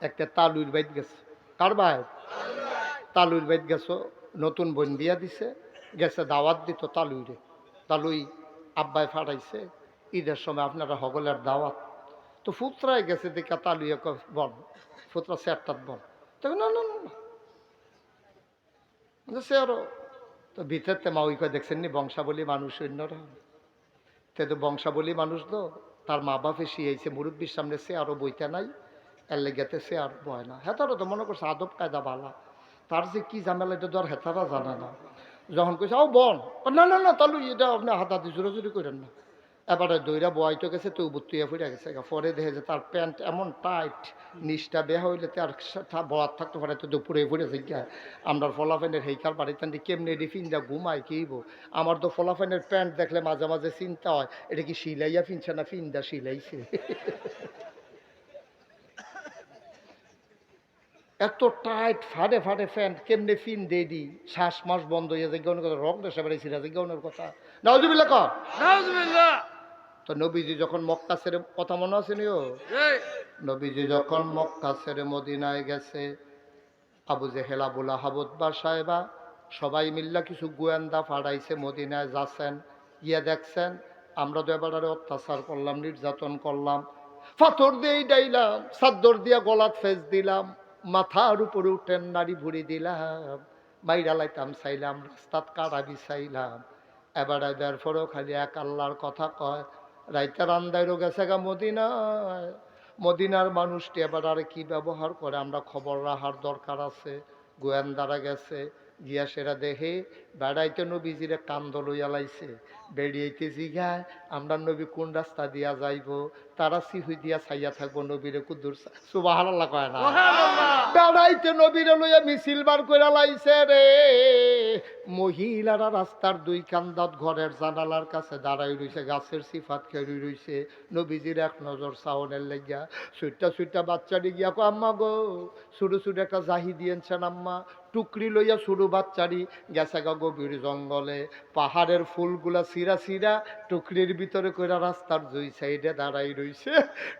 একটা তালুর বাইত গেছে। কার ভাই? তালুর বাইত গেছো নতুন বোন বিয়া দিছে গেছে দাওয়াত দিত তালুইরে। তালুই আব্বাই ফাটাইছে ঈদের সময় আপনারা হগলের দাওয়াত। তো ফুতরায় গেছে দেখে তালুইয়া কয়, বল ফুতরা বল। তো না না না, না সে আরও তো ভিতরতে মা ওই দেখছেন নি বংশাবলী মানুষ অন্যরা? তে তো বংশাবলী মানুষ তো তার মা বাপে শিয়েছে মুরব্বীর সামনে সে আরও বইতে নাই। এর লেগেতে সে বয় না। হেতারও তো মনে করছে আদব কায়দা বালা। তার যে কি ঝামেলা এটা তো আর হেতারা জানে না। যখন কইছে ও বন। না না না তাহলে এটা আপনি হাতাহাতি জোরাজুরি করেন না। এবারে দইরা বয়াইতে গেছে, তো বুত্তুইয়া ফুটে গেছে। পরে দেখে যে তার প্যান্ট এমন টাইট, নিচটা বেহা হইলে তার বয়াত থাকতে পারে, তো দুপুরে ফুটেছে গিয়া আমরা ফলাফেনের হেইকার বাড়িতে কেমনে এটি ফিনটা ঘুমাই কিব আমার তো ফলাফেনের প্যান্ট দেখলে মাঝে মাঝে চিন্তা হয়, এটা কি সিলাইয়া ফিনছে না ফিনদা সিলাইছে এত টাইট ফাটে ফাটে প্যান্ট কেমনে ফিন দিয়ে দি শ্বাস মাস বন্ধ হয়ে যায় গৌনের কথা রক দেশে বেড়ে ছিঁড়া যায় গৌনের কথা? নাউজুবিল্লা কর। তো নবীজি যখন মক্কা ছেড়ে কথা মনে আছে নিও নবীজি যখন মক্কা ছেড়ে মদিনায় গেছে আবু জেহেল আবুল আহাবুদ বা সাহেবা সবাই মিল্লা কিছু গোয়েন্দা ফাড়াইছে মদিনায় যাচ্ছেন গিয়ে দেখছেন আমরা তো এবারে অত্যাচার করলাম নির্যাতন করলাম। ফাথর দিয়ে ডাইলাম চাদর দিয়ে গলাত ফেস দিলাম। মাথার উপরে উঠেন, নাড়ি ভুড়ি দিলাম। মাইরা লাইতাম, চাইলাম, রাস্তাত কাটা বিছাইলাম। এবারে দেওয়ার পরেও খালি এক আল্লাহর কথা কয়, রাইতের আন্দাইরও গেছে গা মদিনায়। মদিনার মানুষটি এবার আর কি ব্যবহার করে, আমরা খবর রাখার দরকার আছে। গোয়েন্দারা গেছে, গিয়া সেরা দেখে বেড়াইতে নবীজিরে কান্দ লইয়া লাইছে। বেরিয়েতে জিগায় আমরা নবী কোন রাস্তা দিয়া যাইব? তারা সিহুই দিয়া ছাইয়া থাকব নবীরে কুদুর সুবাহ কয় না। বেড়াইতে নবীরে লইয়া মিছিল বার করে লাইছে রে। মহিলারা রাস্তার দুই কান্দাত ঘরের জানালার কাছে দাঁড়াই রইছে গাছের সিফাত খেড়ি রইছে। নবীজির এক নজর সাউনের লেগিয়া সুইটা সুইটা বাচ্চাটি গিয়া কো আম্মা গো ছোটো ছোটো একটা জাহি দিয়েছেন আম্মা। টুকরি লইয়া ছোটো বাচ্চারি গেছে গা গভীর জঙ্গলে। পাহাড়ের ফুলগুলা সিরা সিরা টুকরির ভিতরে কইরা রাস্তার দুই সাইডে দাঁড়াই রইছে।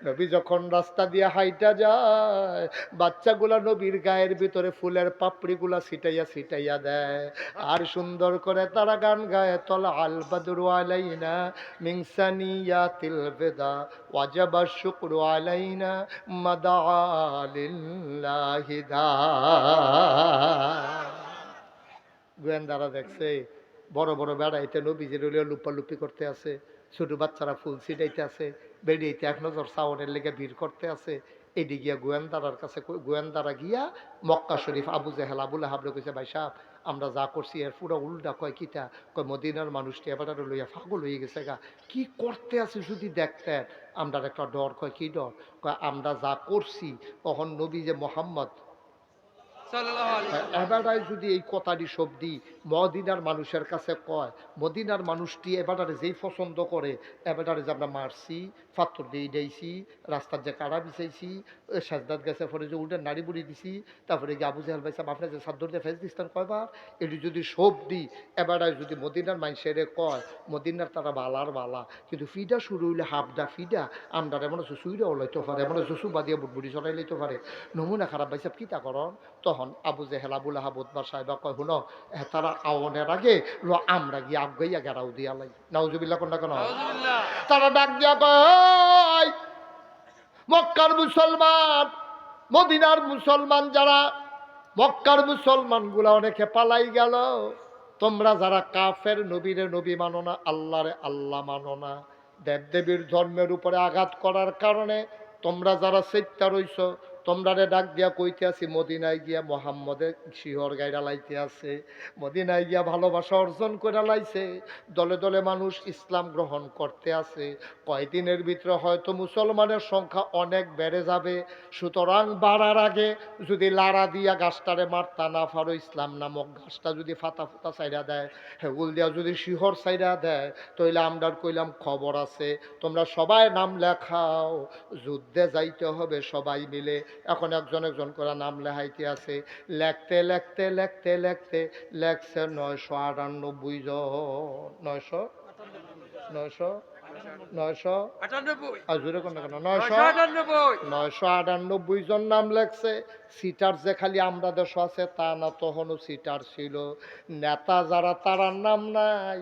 নবী যখন রাস্তা দিয়ে হাইটা যায়, বাচ্চাগুলা নবীর গায়ের ভিতরে ফুলের পাপড়িগুলা ছিটাইয়া ছিটাইয়া দেয়। আর সুন্দর করে তারা গান গায়, তলা আল বাদুর আলাইনা মিংসানিয়া তিল বেদা, ওয়াজাবা শুক্র আলাইনা মাদা আলিল্লাহিদা গোয়েন্দারা দেখছে, বড় বড় বেড়াইতে নবীজির লুপালুপি করতে আছে, ছোট বাচ্চারা ফুল ছিটাইতে আছে। বেরিয়েতে এক নজর সাউনের লেগে ভিড় করতে আছে। এদিকে গিয়া গোয়েন্দারার কাছে গোয়েন্দারা গিয়া মক্কা শরীফ আবু জেহেল আবুল হাবলে কইছে, ভাই সাহ আমরা যা করছি, এর পুরো উল্টা কয় কিতা কয় মদিনার মানুষটি এবার লইয়া ফাগল হয়ে গেছে গা। কি করতে আছে যদি দেখতেন? আমরা একটা ডর, কয় কি ডর? কয়, আমরা যা করছি, তখন নবী যে মোহাম্মদ এবারাই যদি এই কথাটি শব্দি মদিনার মানুষের কাছে কয় মদিনার মানুষটি এবারে যেই পছন্দ করে এবারে যে আমরা মারছি ফাত্তর দিয়ে দিয়েছি রাস্তার যে কাড়া বিছাইছি সাজদাত গেছে পরে যে উল্টে নাড়ি বুড়ি দিছি তারপরে গিয়ে আবু জাহাল ভাইসাব আপনার যে সাদ্দর দিয়ে ফেস দিচ্ছেন কয়বার এটি যদি শব্দি এবারে যদি মদিনার মানুষের কয় মদিনার তারা বালার বালা। কিন্তু ফিডা শুরু হইলে হাফডা ফিডা আমরা এমন হচ্ছে সুইরাও লইতে পারে এমন হচ্ছে সুবা দিয়ে বুটবুটি চড়াই লইতে পারে। নমুনা খারাপ ভাইসাব কি তা করন? তখন আবু জেহেল আবুল আহাবুদ্বার সাহেবা কয় এ তারা আওনের আগে ল আমরা গিয়ে আগাইয়া গেরাও দিয়া লাই। নাউজুবিল্লা কোনটা কেন? তারা ডাক দিয়া কয় মক্কার মুসলমান মদিনার মুসলমান যারা মক্কার মুসলমানগুলা অনেকে পালাই গেল। তোমরা যারা কাফের নবীরে নবী মানো না আল্লাহরে আল্লাহ মানো না। দেবদেবীর ধর্মের উপরে আঘাত করার কারণে তোমরা যারা সেত্যা রইছ তোমরা ডাক দিয়া কইতে আছি, মদিনায় গিয়া মোহাম্মদের শিহর গাইরা লাইতে আছে, মদিনায় গিয়া ভালোবাসা অর্জন করে লাইছে, দলে দলে মানুষ ইসলাম গ্রহণ করতে আছে, কয়দিনের ভিতরে হয়তো মুসলমানের সংখ্যা অনেক বেড়ে যাবে, সুতরাং বাড়ার আগে যদি লাড়া দিয়া গাছটারে মারতা না পারো, ইসলাম নামক গাছটা যদি ফাতা ফুতা সাইডা দেয় হেগুল দিয়া যদি শিহর সাইডা দেয়, তাইলে আমরা কইলাম খবর আছে, তোমরা সবাই নাম লেখাও, যুদ্ধে যাইতে হবে সবাই মিলে এখন একজন একজন করে নাম লেখাইতে আছে। লেখতে লেখতে লেখতে লেখতে, লেখছে নয়শো আটানব্বই জন, নয়শো নয়শো নয়শো আটানব্বই। আর জোরে কোন কেন? নয়শো নয়শো আটানব্বই। জন নাম লেখছে। সিটার যে খালি আমরা দেশ আছে তা না তখনও সিটার ছিল। নেতা যারা তারার নাম নাই।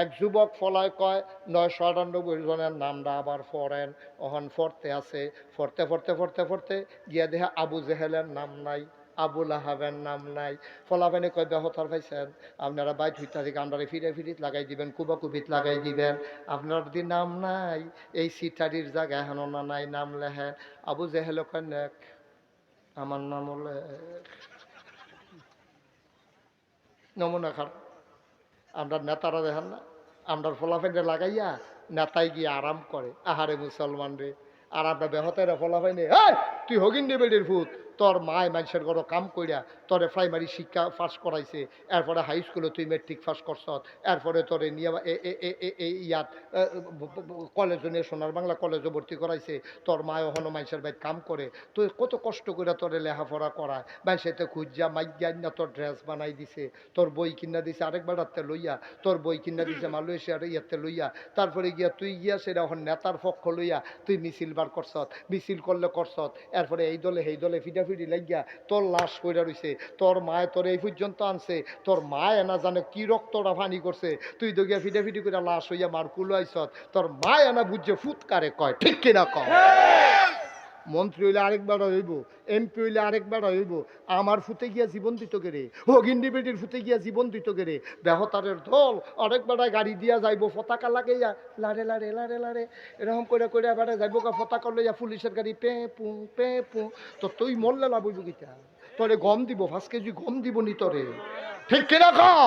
এক যুবক ফলায় কয় নয়শো আটানব্বই জনের নামটা আবার ফরেন। অহন ফরতে আছে। ফরতে ফরতে ফরতে ফরতে গিয়া দেখে আবু জেহেলের নাম নাই। আবুল আহাবের নাম নাই। ফলাফেনে কয় বেহতার পাইছেন আপনারা বাইট হইতা থেকে আপনারা ফিরে ফিরিত লাগাই দিবেন কুবা কুবিত লাগাই দিবেন। আপনার যদি নাম নাই, এই সিটারির জায়গায় হেন না নাই, নাম লেখেন আবু জেহেল কন্যাক আমার নাম হলে নমুনা খারাপ আমরা নেতারা দেখেন না, আমরা ফলাফেনে লাগাইয়া নেতায় গিয়ে আরাম করে। আহারে মুসলমান রে আর আমরা বেহতের ফলাফাইনে তুই হগিন বেডির ফুট তোর মায় মানুষের ঘর কাম কইরা তোরে প্রাইমারি শিক্ষা পাস করাইছে, এরপরে হাই স্কুলে তুই মেট্রিক পাস করছ এরপরে তোরে নিয়ে ইয়াত কলেজ নিয়ে সোনার বাংলা কলেজে ভর্তি করাইছে, তোর মায় হনো মানুষের বাইক কাম করে, তুই কত কষ্ট করে তোরে লেখাপড়া করায় মানুষেতে খুঁজা মাইজ্ঞান না তোর ড্রেস বানাই দিছে, তোর বই কিনা দিছে আরেকবার হাতে লইয়া, তোর বই কিনা দিছে মালয়েশিয়ার ইয়াতে লইয়া, তারপরে গিয়া তুই গিয়া সেটা এখন নেতার পক্ষ লইয়া তুই মিছিল বার করছত মিছিল করলে করছত এরপরে এই দলে সেই দলে ফিডাফিডি লাগিয়া তোর লাশ কইরা রইছে, তোর মায়ে তোর এই পর্যন্ত আনছে, তোর মায়ে না জানে কি রক্তটা ফানি করছে। তুই তো গিয়া ফিডাফিডি করে লাশ হইয়া মার কুলাইছত, তোর মায়ে না বুঝছে ফুৎকারে কয়, ঠিক কিনা কয় মন্ত্রী হইলে আরেকবার হইব, এমপি হইলে আরেকবার হইব, আমার ফুতে গিয়া জীবন দিত গেরে হগিন্ডি বেটির ফুতে গিয়া জীবন দিত গেরে বেহতারের দল আরেকবার গাড়ি দিয়া যাইব, পতাকা লাগাইয়া, লারে লারে লারে লারে, এরকম করে করে এবারে যাইব, গা পতাকা লইয়া পুলিশের গাড়ি পে, পু পে, পু, তো তুই মরলে লাভ হইব গীতা তোরে গম দিব, পাঁচ কেজি গম দিব নি তোরে। ঠিক কিনা কও?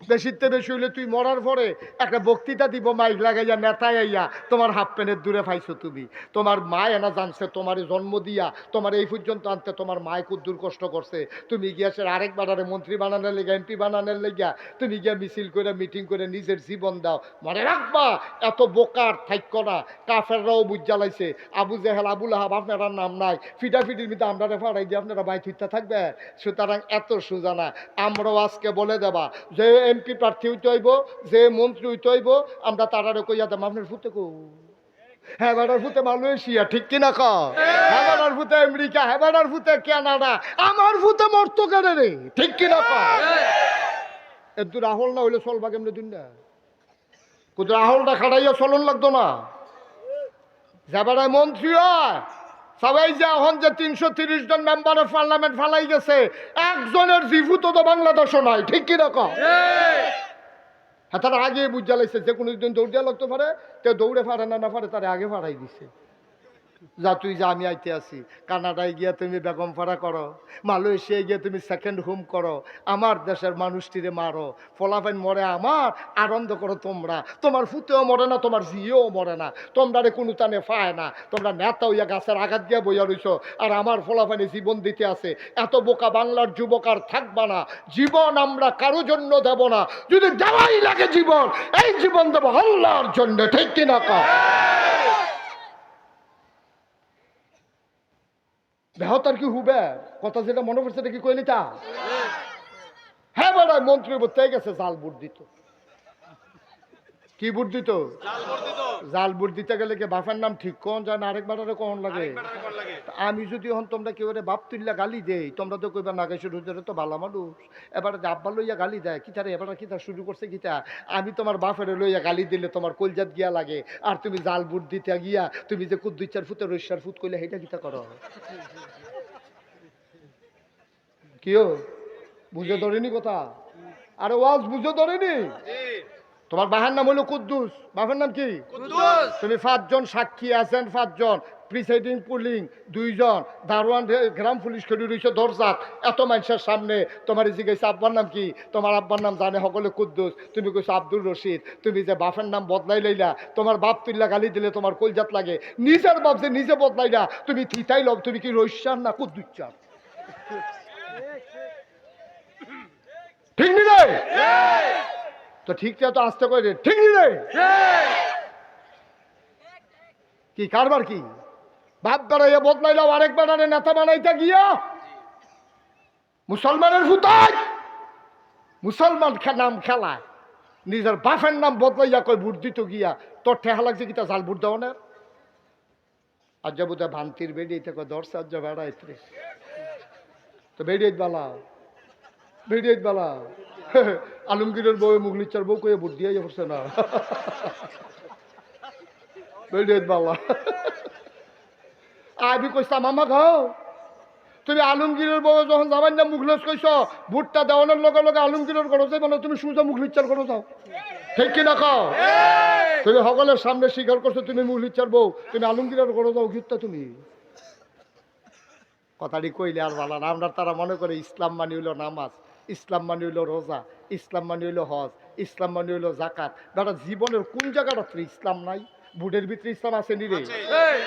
বেশিতে বেশি হইলে তুই মরার পরে একটা বক্তৃতা দিব, মাইক লাগাইয়া নেতায় আইয়া, তোমার হাফ প্যান্টের দূরে পাইছো তুমি। তোমার মা এনা জানছে, তোমার জন্ম দিয়া, তোমার এই পর্যন্ত আনতে তোমার মায় দূর কষ্ট করছে। তুমি গিয়া সে আরেকবার আরে মন্ত্রী বানানোর লেগা এমপি বানানোর লেগা, তুমি গিয়া মিছিল করে, মিটিং করে নিজের জীবন দাও। মনে রাখবা! এত বোকার থাইক্য না। কাফেররাও বুঝ জ্বালাইছে। আবু জেহেল আবুল আহাব আপনার নাম নাই। ফিটাফিটির মধ্যে আমরা ফাড়াই দিয়ে আপনারা বাই থিতা থাকবে সুতরাং এত সুজানা আমরাও আজকে বলে দেবা যে এমপি প্রার্থী হইতে হইব, যে মন্ত্রী হইতে হইব, আমরা তারারে কইয়া দেব, আপনার ফুতে কো? হ্যাঁ বেড়ার ফুতে মালয়েশিয়া, ঠিক কিনা ক হ্যাঁ ফুতে আমেরিকা হ্যাঁ বেড়ার ফুতে কানাডা, আমার ফুতে মর্ত কেন রে? ঠিক কিনা ক এর দূর আহল না হইলে চলবা কেমনে দিন না কোথাও আহলটা খাটাইয়া চলন লাগতো না। যাবারায় মন্ত্রী হয় সবাই যে এখন যে তিনশো তিরিশ জন মেম্বারের পার্লামেন্ট ফালাই গেছে, একজনের জিভু তো বাংলাদেশও নয় ঠিক কি রকম? হ্যাঁ তারা আগে বুঝা লাগছে যে কোনো দিন দৌড়িয়া লাগতে পারে, কেউ দৌড়ে ফাড়ে না না পারে তারা আগে ফাড়াই দিছে। যা তুই যা, আমি আইতে আসি কানাডায় গিয়া তুমি বেগম ফাড়া করো। মালয়েশিয়ায় গিয়ে তুমি সেকেন্ড হোম করো। আমার দেশের মানুষটিরে মারো। ফলাফাইন মরে আমার, আনন্দ করো তোমরা। তোমার ফুতেও মরে না, তোমার জিয়েও মরে না। তোমরা রে কোনো টানে পায় না। তোমরা নেতা হইয়া গাছের আঘাত দিয়া বইয়া রইছো। আর আমার ফলাফাইনে জীবন দিতে আছে। এত বোকা বাংলার যুবক আর থাকবা না। জীবন আমরা কারও জন্য দেব না। যদি দেওয়াই লাগে জীবন, এই জীবন দেবো আল্লাহর জন্য। ঠিক কিনা কা বেহতার কি হুবে? কথা যেটা মনে পড়ছে এটা কি কইলি তা? হ্যাঁ বেড়ায় মন্ত্রী বলতে গেছে জাল বুট দিত। কি বুট দিত? জাল বুট দিতে। গেলে কি বাপের নাম ঠিক কোন? যায় না আরেকবার আরে কোন লাগে? আমি যদি হন তোমরা কেউ বাপ তুললা গালি দেই তোমরা তো কইবা নাগেশ্বর হুজুরে তো ভালো মানুষ। এবারে যে আব্বা লইয়া গালি দেয় কি তারে? এবার কি তা শুরু করছে কি তা? আমি তোমার বাপের লইয়া গালি দিলে তোমার কলজাত গিয়া লাগে আর তুমি জাল বুট দিতে গিয়া তুমি যে কুদ দুই চার ফুটে রৈশার ফুট কইলে সেইটা কিতা করো কিও বুঝে ধরেনি কথা? আরে ওয়াজ বুঝে ধরেনি? তোমার বাহার নাম হলো কুদ্দুস। বাপের নাম কি? তুমি পাঁচজন সাক্ষী আছেন পাঁচজন। প্রিসাইডিং পুলিং দুইজন। দারোয়ান গ্রাম পুলিশ খেলি রয়েছে দরজাত। এত মানুষের সামনে তোমার জিজ্ঞেস আব্বার নাম কি? তোমার আব্বার নাম জানে সকলে কুদ্দুস। তুমি কইছো আব্দুল রশিদ। তুমি যে বাপের নাম বদলাই লইলা তোমার বাপ তুল্লা গালি দিলে তোমার কলজাত লাগে। নিজের বাপ যে নিজে বদলাইলা তুমি থিতাই লব তুমি কি রৈশ্যার না কুদ্দুচ্চার ঠিক নি রে? তো ঠিকটা তো আসতে করে ঠিক রে? কি, কারবার কি? বাপ বেড়াইয়া বদলাইলাও আরেক বেড়ারে নেতা বানাইতে গিয়া। মুসলমানের ভূতাই মুসলমান নাম খেলায়। নিজের বাপের নাম বদলাইয়া কই ভোট দিত গিয়া। তোর ঠেহা লাগছে কি তা জাল ভোট দেওয়া না? আজ যাব তা ভান্তির বেরিয়ে থেকে দশ আজ যা বেড়াইতে। তো বেরিয়ে বালা। বেরিয়ে বালা। আলমগীরের বউ মুগলিচার বউ কয়ে ভোট দিয়ে পড়ছে না। বালা আবি কইতাম মামা খাও তুমি আলমগীরের বউ যখন যাবার না মুখলেস কইছ, ভুট্টা দেওয়ানোর লগে লগে আলমগীরের করো যাই মানে তুমি সুজা মুখলিচার করো যাও। ঠিক কিনা খাও তুমি সকলের সামনে স্বীকার করছ, তুমি মুখলিচার বউ, তুমি আলমগীরের করো যাও গীতটা তুমি। কথাটি কইলে আর ভালো আমরা তারা মনে করে ইসলাম মানি হইল নামাজ। ইসলাম মানে হইল রোজা ইসলাম মানে হইল হজ ইসলাম মানে হইল জাকাত দাদা জীবনের কোন জায়গাটা তুই ইসলাম নাই? বুটের ভিতরে ইসলাম আছে নি রে?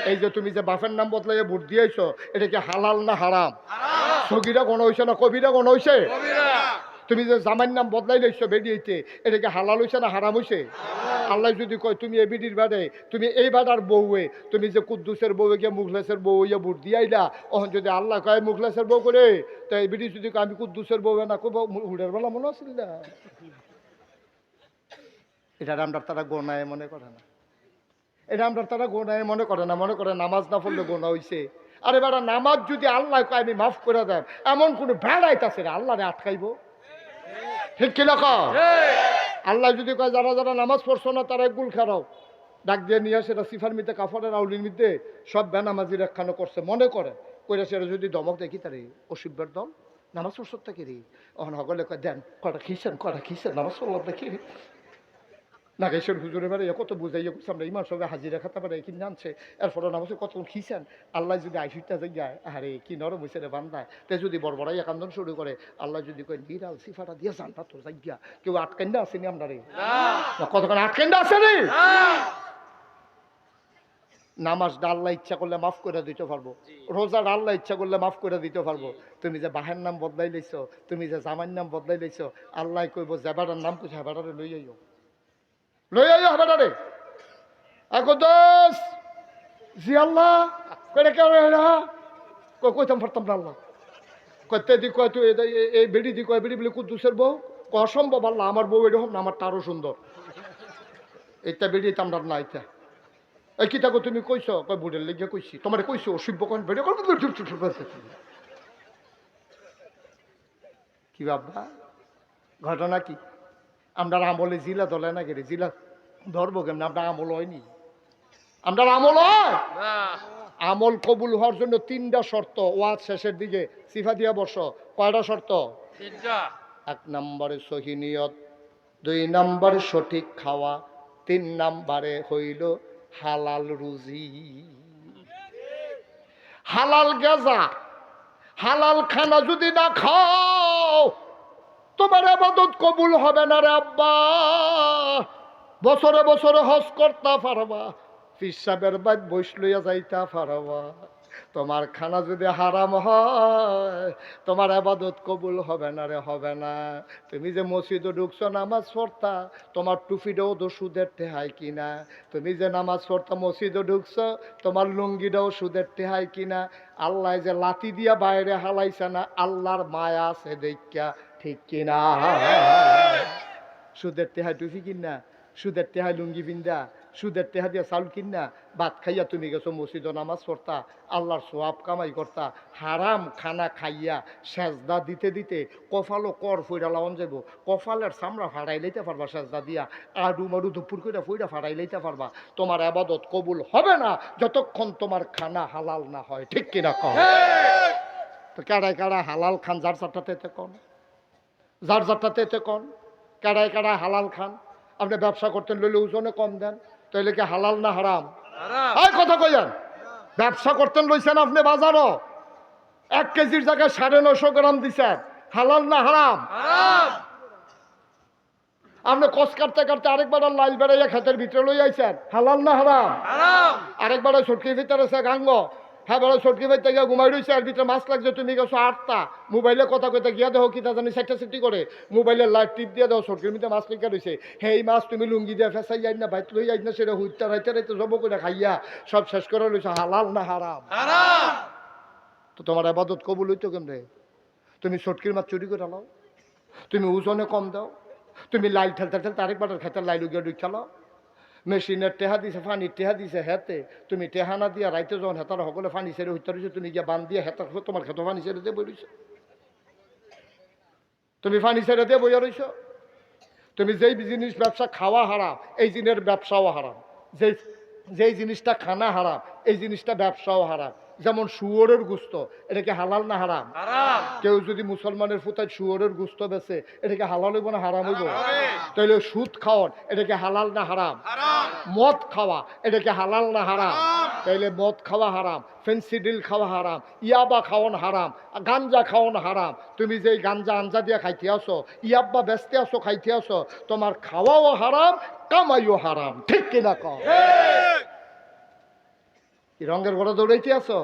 এই। যে তুমি যে বাপের নাম বদলাইয়া ভোট দিয়েছ এটা কি হালাল না হারাম? সগিরা গণ হয়েছে না কবিরা গণ হয়েছে তুমি যে জামাইর নাম বদলাই লইছো বেরিয়েছে এটা কি হালাল হয়েছে না হারাম হয়েছে আল্লাহ যদি কয়, তুমি এ বিডির বাদে, তুমি এই বাদার বউয়ে তুমি যে কুদ্দুসের বউয়ে গিয়ে মুখলেসের বউ ইয়ে ভোট দিয়াইলা ওহন যদি আল্লাহ কয় মুখলেসের বউ করে, তো এই বিডি যদি আমি কুদ্দুসের বউ না কব হুডের বেলা মনে আছিল না? এটা আমরা তারা গোনায় মনে করে না। এটা আমরা তারা গোনায় মনে করে না, মনে করে নামাজ না পড়লে গোনা হইছে। আরে বেড়া, নামাজ যদি আল্লাহ কয়, আমি মাফ করে দেন এমন কোনো বেড়াইতাছে রে আল্লাহরে আটকাইবো? ঠিক কিনা না আল্লাহ যদি কয় যারা যারা নামাজ পড়ছো না তারা গুল খারাও ডাক দিয়ে নিয়ে সেটা সিফার মিতে কাফরের আউলির মিতে সব বেনামাজির একখানো করছে মনে করে। কইরা সেটা যদি দমক দেখি তারে অসিব্যের দল নামাজ পড়ছো তাকে রে? অহন হগলে কয় দেন কটা খিসেন কটা খিসেন নামাজ পড়লাম দেখি নাগেশ্বর হুজুরে বারে কত বুঝাইয়া করছে আমরা ইমান সঙ্গে হাজিরা খাতা পারে কি জানছে এরপরে নামাজে কত খিসেন আল্লাহ যদি আইসিটা যায় আরে কি নরম হয়েছে রে বান্দায় তে যদি বড়বড়াই একান্দন শুরু করে আল্লাহ যদি কয় নিরাল সিফাটা দিয়ে জানটা তো যাইয়া কেউ আটকাইন্দা আসেনি আমরা রে কতক্ষণ আটকাইন্দা আছে রে? নামাজটা আল্লাহ ইচ্ছা করলে মাফ করে দিতে পারব। রোজাটা আল্লাহ ইচ্ছা করলে মাফ করে দিতে পারব। তুমি যে বাহের নাম বদলাই লইছো তুমি যে জামাইর নাম বদলাই লইছো আল্লাহ কইব জেবাটার নাম কইছে হেবাটারে লই আইও। লই আইও হেবাটারে আগো দোষ জি আল্লাহ, কইরে কেউ এরা? কই, কইতাম পারতাম না আল্লাহ। কইতে দি কয় তুই এই- বেড়ি দি কয় বেড়ি বলে কুদ্দুসের বউ? অসম্ভব আল্লাহ, আমার বউ এরকম না, আমার তারও সুন্দর। এটা বেড়ি তামরা না এটা এই কি থাকো তুমি কইছ? কয় বুড়ের লেগে কইছি। তোমার কইছো অসভ্য কোন বেড়ে করব কি বাবা ঘটনা কি? আমরা আমলে জিলা দলে না গেলে জিলা ধরবো কেমন? আপনার আমল হয়নি? আমরা আমল হয়? আমল কবুল হওয়ার জন্য তিনটা শর্ত। ওয়াজ শেষের দিকে সিফা দিয়া বর্ষ কয়টা শর্ত? এক নম্বরে সহিনিয়ত দুই নম্বরে সঠিক খাওয়া তিন নম্বরে হইল হালাল রুজি। হালাল গেজা হালাল খানা যদি না খাও তোমার আবাদত কবুল হবে না রে আব্বা। বছরে বছরে হজ করতে পারবা পিসাবের বাদ বৈশ লইয়া যাইতা পারবা তোমার খানা যদি হারাম হয়, তোমার আবাদত কবুল হবে না রে, হবে না। তুমি যে মসজিদে ঢুকছো, নামাজ পড়তা, তোমার টুপিটাও তো সুদের টেহাই কিনা? তুমি যে নামাজ পড়তা, মসজিদে ঢুকছো, তোমার লুঙ্গিটাও সুদের টেহাই কিনা? আল্লাহ যে লাতি দিয়া বাইরে হালাইছে না, আল্লাহর মায়া আছে দেখা ঠিক কিনা সুদের টেহাই টুপি কিনা সুদের টেহাই লুঙ্গি পিন্দা সুদের টেহা দিয়া চাউল কিনা ভাত খাইয়া তুমি গেছো মসজিদ নামাজ পড়তা আল্লাহর সোয়াব কামাই করতা হারাম খানা খাইয়া সেজদা দিতে দিতে কফালো কর ফইরা লাওন যাব কফালের চামড়া ফাড়াই লইতে পারবা সেজদা দিয়া আডু মাডু দুপুর করে ফইরা ফাড়াই লইতে পারবা তোমার আবাদত কবুল হবে না যতক্ষণ তোমার খানা হালাল না হয় ঠিক কিনা কম তো কাড়ায় কাড়া হালাল খান যার চারটাতে কন? যার যারটাতে এতে কম কাড়ায় কাড়ায় হালাল খান আপনি ব্যবসা করতেন লইলে ওজনে কম দেন তাইলে কি হালাল না হারাম? এই কথা কইলেন ব্যবসা করতেন লইছেন আপনি বাজারও। এক কেজির জায়গায় সাড়ে নশো গ্রাম দিছেন হালাল না হারাম? আপনি কষ কাটতে কাটতে আরেকবার আর লাইল বেড়াইয়া খেতের ভিতরে লই আইছেন হালাল না হারাম? আরেকবার ছটকির ভিতরে আছে গাঙ্গ হ্যাঁ বড় ছটকি ভাই থেকে ঘুমাই রয়েছে আর ভিতরে মাছ লাগছে তুমি গেছো আটটা। মোবাইলে কথা কইতে গিয়া দেখো কিতা জানি সেটা সেটি করে। মোবাইলে লাইট টিপ দিয়ে দাও ছটকির ভিতরে মাছ লিখা রয়েছে। হেই মাছ তুমি লুঙ্গি দিয়ে ফেসাই যাই না বাইত লই যাই না সেটা হুইতে রাইতে রাইতে জব করে খাইয়া সব শেষ করে লইছে হালাল না হারাম? তো তোমার আবাদত কবুল হইতো কেমনে? তুমি ছটকির মাছ চুরি করে লাও তুমি ওজনে কম দাও। তুমি লাইল ঠেলতে ঠেলতে আরেক বাটার খেতে লাইল গিয়ে ডুই খেলো মেশিনের টেহা দিছে, ফানি টেহা দিছে হেতে। তুমি টেহা না দিয়া রাইতে যখন হেতার সকলে ফানি ছেড়ে হইতে রয়েছে তুমি যে বান দিয়ে হেতা তোমার খেতো ফানি ছেড়ে দিয়ে বইছো তুমি ফানি ছেড়ে দিয়ে বইয়া রইছো। তুমি যেই জিনিস ব্যবসা খাওয়া হারাম, এই জিনের ব্যবসাও হারাম। যেই যেই জিনিসটা খানা হারাম, এই জিনিসটা ব্যবসাও হারাম। যেমন শুয়োরের গুস্ত এটাকে হালাল না হারাম? কেউ যদি মুসলমানের ফুতায় শুয়োরের গুস্ত বেছে এটাকে হালাল হইব না হারাম হইব? তাইলে সুদ খাওয়ান এটাকে হালাল না হারাম? মদ খাওয়া এটাকে হালাল না হারাম? তাইলে মদ খাওয়া হারাম ফেন্সিডিল খাওয়া হারাম ইয়াবা খাওয়ান হারাম গাঞ্জা খাওয়ান হারাম। তুমি যেই গাঞ্জা আঞ্জা দিয়ে খাইতে আসো ইয়াব্বা বেচতে আসো খাইতে আসো তোমার খাওয়াও হারাম কামাইও হারাম। ঠিক কিনা এই রঙের ঘোড়া দৌড়াইতে আসো